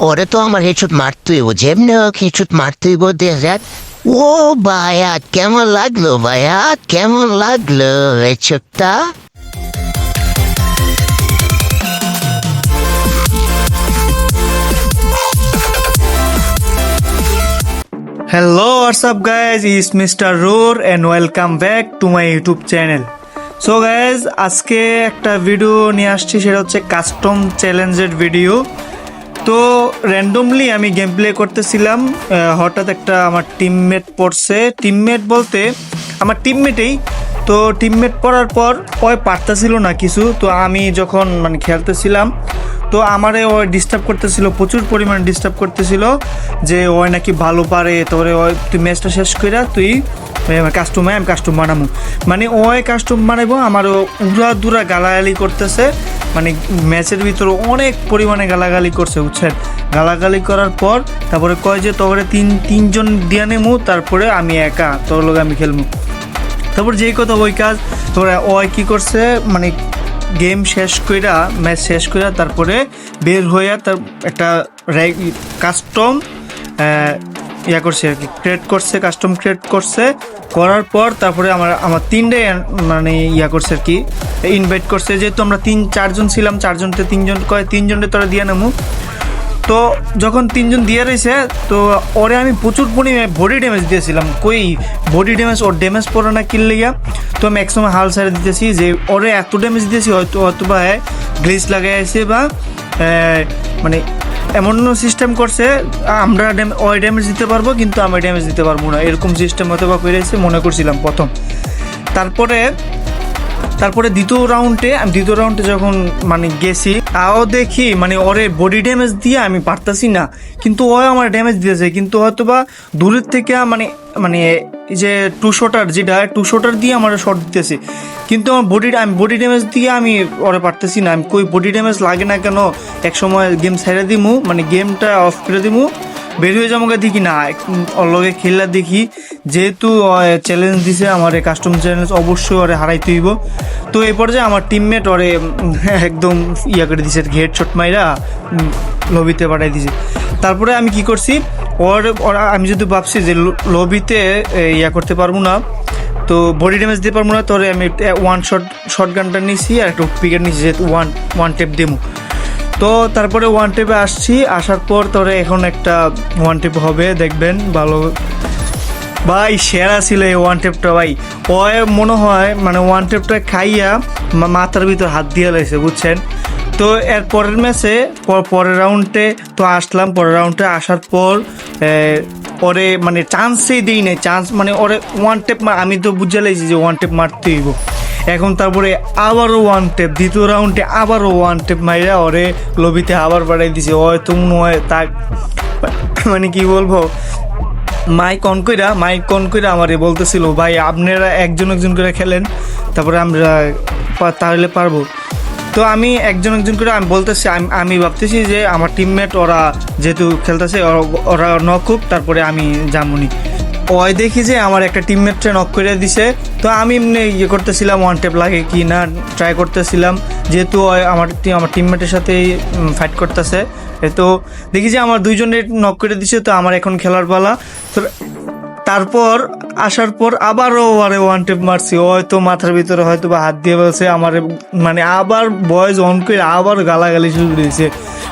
ওরে তো আমার হেঁচুত মারতেই হইব যেমনি হোক হেঁচুত মারতেই দেখ ও ভাইয়া কেমন লাগল ভাইয়া কেমন লাগল Hello, what's up, guys? It's Mr. Roar and welcome back to my YouTube channel. So guys আজকে একটা ভিডিও নিয়ে আসছি সেটা হচ্ছে কাস্টম চ্যালেঞ্জের ভিডিও তো র্যান্ডমলি আমি গেম প্লে করতেছিলাম হঠাৎ একটা আমার টিমমেট পড়ছে। টিমমেট বলতে আমার টিমমেটেই তো টিমমেট পড়ার পর ওই পারতেছিল না কিছু, তো আমি যখন মানে খেলতেছিলাম তো আমারে ও ডিস্টার্ব করতেছিল, প্রচুর পরিমাণে ডিস্টার্ব করতেছিল যে ওই নাকি ভালো পারে, তোরে ওই তুই ম্যাচটা শেষ করে তুই কাস্টমার আমি কাস্টম বানাবো মানে ওই কাস্টম বানাবো আমারও উড়া দুরা গালাগালি করতেছে মানে ম্যাচের ভিতরে অনেক পরিমাণে গালাগালি করছে, বুঝছেন? গালাগালি করার পর তারপরে কয় যে তোরে তিন, তিনজন দিয়া নেমু, তারপরে আমি একা, তোর লোক আমি খেলব তারপর যেই কথা ওই কাজ, তোরা ওই কী করছে মানে গেম শেষ কইরা ম্যাচ শেষ কইরা তারপরে বের হইয়া তার একটা কাস্টম ইয়া করছে আর কি ক্রিয়েট করছে কাস্টম ক্রিয়েট করছে। করার পর তারপরে আমার আমার তিনটে মানে ইয়া করছে আর কি ইনভাইট করছে। যেহেতু আমরা তিন, চারজন ছিলাম, চারজনতে তিনজন, কয় তিনজনে তোরা দিয়ে নেব তো যখন তিনজন দিয়ে রয়েছে, তো ওরে আমি প্রচুর পরিমাণে বডি ড্যামেজ দিয়েছিলাম। কই বডি ড্যামেজ ওর ড্যামেজ পড়ে না কিনলে গিয়া তো আমি একসময় হাল সারে দিতেছি যে, ওরে এত ড্যামেজ দিয়েছি, হয়তো হয়তো বা গ্লিচ লাগাই আছে বা মানে এমন সিস্টেম করছে, আমরা ওই ড্যামেজ দিতে পারব, কিন্তু আমি ড্যামেজ দিতে পারব না। এরকম সিস্টেম হয়তো বা করে মনে করছিলাম প্রথম। তারপরে তারপরে দ্বিতীয় রাউন্ডে আমি দ্বিতীয় রাউন্ডে যখন মানে গেছি, তাও দেখি মানে ওরে বডি ড্যামেজ দিয়ে আমি পারতাছি না। কিন্তু ও আমার ড্যামেজ দিয়েছে, কিন্তু হয়তো বা দূরের থেকে মানে মানে যে টু শটার যেটা টু শটার দিয়ে আমার শট দিতেছে। কিন্তু আমার বডি আমি বডি ড্যামেজ দিয়ে আমি ওরে পারতেছি না। আমি কই বডি ড্যামেজ লাগে না কেন? এক সময় গেম ছেড়ে দিমু মানে গেমটা অফ করে দিমু। বের হয়ে যাব দেখি না। লগে খেললা দেখি। যেহেতু চ্যালেঞ্জ দিছে আমার কাস্টম চ্যালেঞ্জ অবশ্যই ওরে হারাইতে হইব। তো এই পর্যায়ে আমার টিমমেট ওরে একদম ইয়া করে দিছে হেড শট মাইরা লবিতে পাঠাই দিছে। তারপরে আমি কি করছি, ওর আমি যদি ভাবছি যে লবিতে ইয়া করতে পারব না, তো বডি ড্যামেজ দিতে পারব না তোরে আমি ওয়ান শট শর্ট গানটা নিছি আর একটা পিকেট নিছি, যেহেতু ওয়ান ওয়ান টেপ দেবো। তো তারপরে ওয়ান টেপে আসছি। আসার পর তোরে এখন একটা ওয়ান টেপ হবে, দেখবেন, ভালো। ভাই, সেরা ছিল এই ওয়ান টেপটা ভাই। ও মনে হয় মানে ওয়ান টেপটা খাইয়া মাথার ভিতর হাত দিয়ে লাইছে, বুঝছেন? তো এর পরের ম্যাচে পরের রাউন্ডে তো আসলাম, পরের রাউন্ডে আসার পর ওরে মানে চান্সই দিই নাই চান্স মানে ওরে ওয়ান টেপ আমি তো বুঝে লাইছি যে ওয়ান টেপ মারতে হইব। এখন তারপরে আবারও ওয়ান টেপ দ্বিতীয় রাউন্ডে আবারও ওয়ান টেপ মাইরা ওরে লবিতে আবার বাড়াই দিছে। ওয় তো মনে হয় তা মানে কি বলব? মাইক অন কইরা মাইক অন কইরা আমারে বলতেছিল, ভাই, আপনারা একজন একজন করে খেলেন, তারপরে আমরা তাহলে পারব। তো আমি একজন একজন করে আমি বলতেছি, আমি- ভাবতেছি যে আমার টিমমেট ওরা যেহেতু খেলতেছে, ওরা- ওরা নকুক তারপরে আমি জামুনি ওই দেখি যে আমার একটা টিমমেটটা নক করে দিছে। তো আমি এমনি ইয়ে করতেছিলাম ওয়ান টেপ লাগে কি না ট্রাই করতেছিলাম। যেহেতু আমার আমার টিমমেটের সাথেই ফাইট করতেছে। তো দেখি যে আমার দুইজনের নক করে দিছে, তো আমার এখন খেলার পালা। তো তারপর আসার পর আবারও আরে ওয়ান টেপ মারছি। হয়তো মাথার ভিতরে হয়তো বা হাত দিয়ে বলছে, আমার মানে আবার বয়স অন করে আবার গালাগালি শুরু দিয়েছে।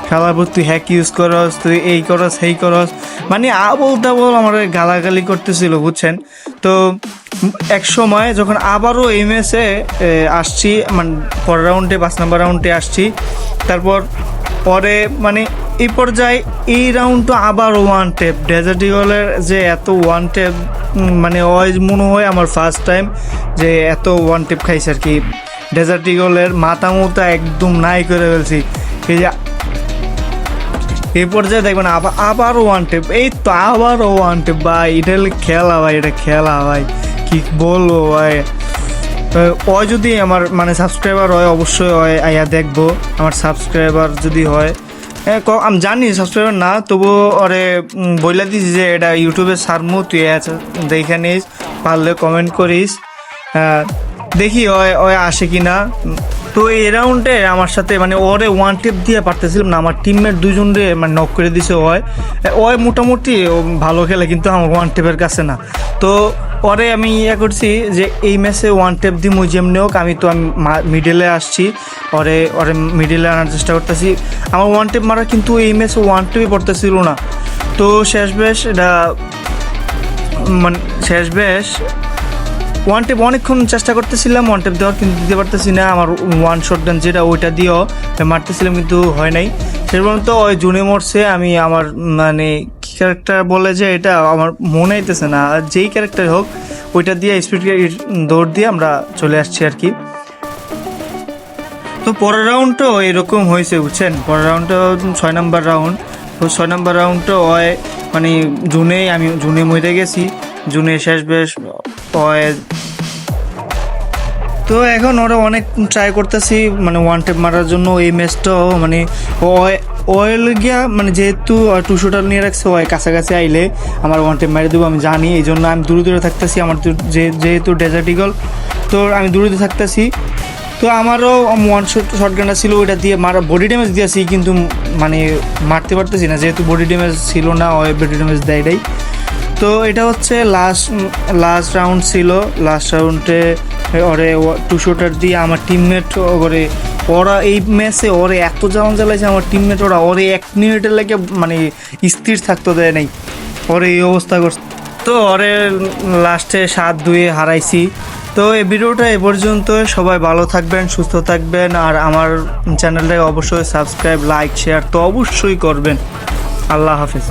খেলার পর তুই হ্যাক ইউজ করস, তুই এই করস, সেই করস। মানে আবল তাবল আমার গালাগালি করতেছিল, বুঝছেন? তো এক সময় যখন আবারও এম এসে আসছি মানে পরের রাউন্ডে পাঁচ নম্বর রাউন্ডে আসছি, তারপর পরে মানে এই পর্যায়ে এই রাউন্ডটা আবার ওয়ান টেপ ডেজার্ট ইগলের যে এত ওয়ান টেপ মানে ওই মনে হয় আমার ফার্স্ট টাইম যে এত ওয়ান টেপ খাইছে আর কি। ডেজার্ট ইগলের মাথা একদম নাই করে ফেলছি। এই যে, এই পর্যায়ে দেখবেন আবার, আবারও ওয়ান টেপ এই তো আবারও ওয়ান টেপ ভাই, এটা খেলা ভাই, এটা খেলা ভাই। কি বলব ভাই? ও যদি আমার মানে সাবস্ক্রাইবার হয়, অবশ্যই হয় আইয়া দেখব। আমার সাবস্ক্রাইবার যদি হয় আমি জানি সাবস্ক্রাইবার না তবুও ওরে বইলা দিস যে এটা ইউটিউবে সারমু, তুই আছে, দেখে নিস, পারলে কমেন্ট করিস। দেখি ওই আসে কি না তো এই রাউন্ডে আমার সাথে মানে ওরে ওয়ান টেপ দিয়ে পারতেছিলাম না, আমার টিমমেট দুজন রে মানে নক করে দিছে ওয় ওয় মোটামুটি ভালো খেলে, কিন্তু আমার ওয়ান টেপের কাছে না। তো পরে আমি ইয়ে করছি যে এই ম্যাচে ওয়ান টেপ মুই যেমনি হোক, আমি তো আমি মিডলে আসছি। ওরে ওরে মিডলে আনার চেষ্টা করতেছি। আমার ওয়ান টেপ মারা কিন্তু এই ম্যাচে ওয়ান টেপই পড়তেছিল না। তো শেষ বেশ এটা মানে শেষ বেশ ওয়ান টেপ অনেকক্ষণ চেষ্টা করতেছিলাম ওয়ান টেপ দেওয়ার কিন্তু দিতে পারতেছি না। আমার ওয়ান শট গান যেটা ওইটা দিয়েও মারতেছিলাম কিন্তু হয় নাই। শেষ পর্যন্ত ওই জুনে মরছে, আমি আমার মানে কি ক্যারেক্টার বলে যে এটা আমার মনে হইতেছে না। যেই ক্যারেক্টার হোক, ওইটা দিয়ে স্পিড দৌড় দিয়ে আমরা চলে আসছি আর কি। তো পরের রাউন্ডটাও এরকম হয়েছে, বুঝছেন? পরের রাউন্ডটা ছয় নাম্বার রাউন্ড তো ছয় নাম্বার রাউন্ডটা হয় মানে জুনে আমি, জুনে মরে গেছি। জুনে শেষ বেশ তো এখন ওরা অনেক ট্রাই করতেছি মানে ওয়ান টেপ মারার জন্য এই ম্যাচটাও মানে অয়েল গিয়া মানে যেহেতু টু শুটার নিয়ে রাখছে ওই কাছাকাছি আইলে আমার ওয়ান টেপ মেরে দেবো, আমি জানি এই জন্য আমি দূরে দূরে থাকতেছি, আমার যেহেতু ডেজার্ট ইগল তো আমি দূরে দূরে থাকতেছি। তো আমারও ওয়ান শট শর্ট গানটা ছিল, ওইটা দিয়ে মারা বডি ড্যামেজ দিয়েছি, কিন্তু মানে মারতে পারতেছি না, যেহেতু বডি ড্যামেজ ছিল না, ওই বডি ড্যামেজ দেয় তো এটা হচ্ছে লাস্ট লাস্ট রাউন্ড ছিল। লাস্ট রাউন্ডে ওরে টু শুটার দিয়ে আমার টিমমেট ওরে, ওরা এই ম্যাচে ওরে এত জামান জ্বালাইছে, আমার টিমমেট ওরা ওরে এক মিনিটের লেগে মানে স্থির থাকতে দেয় নাই। ওরে এই অবস্থা করছে। তো ওরে লাস্টে সাত দুয়ে হারাইছি। তো এই ভিডিওটা এ পর্যন্ত। সবাই ভালো থাকবেন, সুস্থ থাকবেন, আর আমার চ্যানেলটাকে অবশ্যই সাবস্ক্রাইব লাইক শেয়ার তো অবশ্যই করবেন। আল্লাহ হাফেজ।